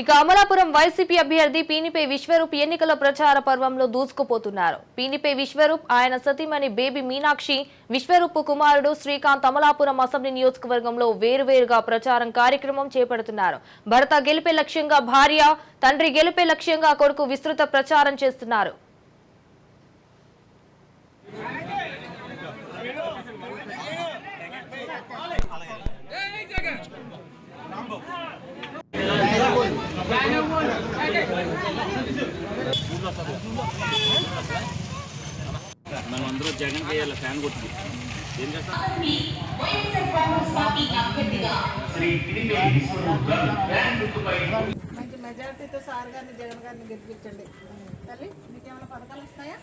ఇక అమలాపురం వైసీపీ అభ్యర్థి పీనిపై విశ్వరూప్ ఎన్నికల ప్రచార పర్వంలో దూసుకుపోతున్నారు. పీనిపై విశ్వరూప్ ఆయన సతీమణి బేబీ మీనాక్షి విశ్వరూప్ కుమారుడు శ్రీకాంత్ అమలాపురం అసెంబ్లీ నియోజకవర్గంలో వేరువేరుగా ప్రచారం కార్యక్రమం చేపడుతున్నారు. భర్త గెలిపే లక్ష్యంగా భార్య తండ్రి గెలిపే లక్ష్యంగా కొడుకు విస్తృత ప్రచారం చేస్తున్నారు. మనం అందరూ జగన్ చేయాలి ఫ్యాన్ కొట్టుకు ఏం చేస్తాం? మంచి మెజారిటీతో సార్ గారిని జగన్ గారిని గెలిపించండి. తల్లి మీకు ఏమైనా పథకాలు వస్తాయా?